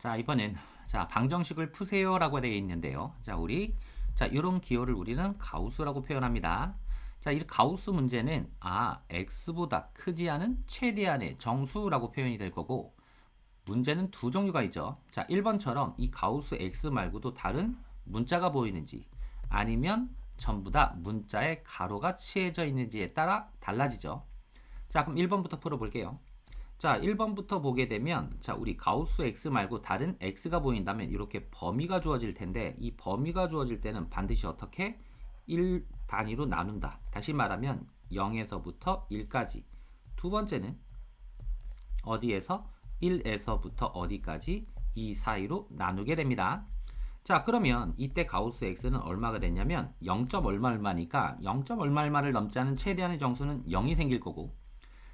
자, 이번엔 자, 방정식을 푸세요라고 되어 있는데요. 자, 우리 자, 이런 기호를 우리는 가우스라고 표현합니다. 자, 이 가우스 문제는 아, x보다 크지 않은 최대한의 정수라고 표현이 될 거고 문제는 두 종류가 있죠. 자, 1번처럼 이 가우스 x 말고도 다른 문자가 보이는지 아니면 전부 다 문자에 가로가 칠해져 있는지에 따라 달라지죠. 자, 그럼 1번부터 풀어 볼게요. 자, 1번부터 보게 되면 자, 우리 가우스 x 말고 다른 x가 보인다면 이렇게 범위가 주어질 텐데 이 범위가 주어질 때는 반드시 어떻게 1 단위로 나눈다. 다시 말하면 0에서부터 1까지. 두 번째는 어디에서 1에서부터 어디까지 이 사이로 나누게 됩니다. 자, 그러면 이때 가우스 x는 얼마가 됐냐면 0. 얼마 얼마니까 0. 얼마 얼마를 넘지 않은 최대한의 정수는 0이 생길 거고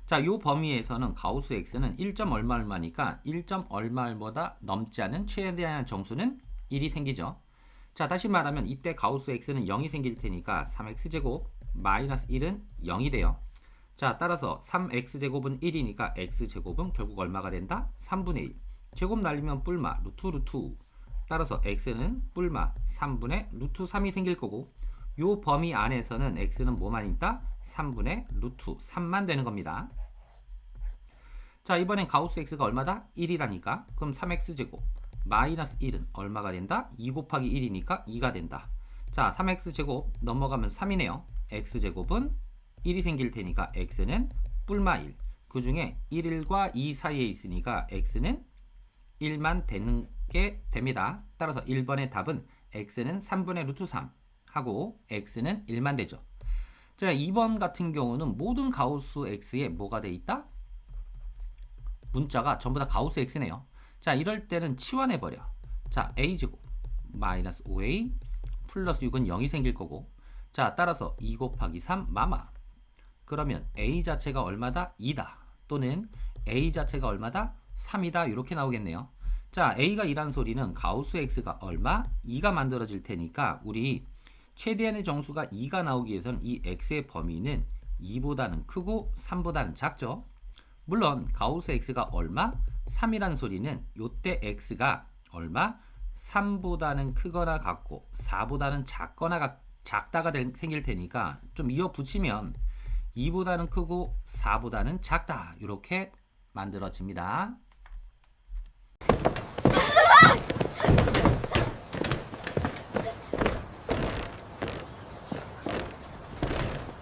자, 요 범위에서는 가우스 x는 1. 얼마 얼마니까 1. 얼마 얼마보다 넘지 않은 최대한 정수는 1이 생기죠. 자, 다시 말하면 이때 가우스 x는 0이 생길 테니까 3x제곱 마이너스 1은 0이 돼요. 자, 따라서 3x제곱은 1이니까 x제곱은 결국 얼마가 된다? 3분의 1. 제곱 날리면 뿔마 루트 루트. 따라서 x는 뿔마 3분의 루트 3이 생길 거고 요 범위 안에서는 x는 뭐만 있다? 3분의 루트 3만 되는 겁니다. 자, 이번엔 가우스 x가 얼마다? 1이라니까. 그럼 3x제곱 마이너스 1은 얼마가 된다? 2 곱하기 1이니까 2가 된다. 자, 3x제곱 넘어가면 3이네요. x제곱은 1이 생길 테니까 x는 뿔마 1. 그 중에 1과 2 사이에 있으니까 x는 1만 되는 게 됩니다. 따라서 1번의 답은 x는 3분의 루트 3 하고 x는 1만 되죠. 자, 2번 같은 경우는 모든 가우스 x에 뭐가 돼 있다? 문자가 전부 다 가우스 x네요. 자, 이럴 때는 치환해 버려. 자, a제곱 마이너스 5a 플러스 6은 0이 생길 거고. 자, 따라서 2 곱하기 3 마마. 그러면 a 자체가 얼마다? 2다. 또는 a 자체가 얼마다? 3이다. 이렇게 나오겠네요. 자, a가 2란 소리는 가우스 x가 얼마? 2가 만들어질 테니까 우리 최대한의 정수가 2가 나오기 위해서는 이 x의 범위는 2보다는 크고 3보다는 작죠. 물론 가우스 x가 얼마? 3이라는 소리는 요때 x가 얼마? 3보다는 크거나 같고 4보다는 작거나 각- 작다가 될- 생길 테니까 좀 이어 붙이면 2보다는 크고 4보다는 작다 이렇게 만들어집니다.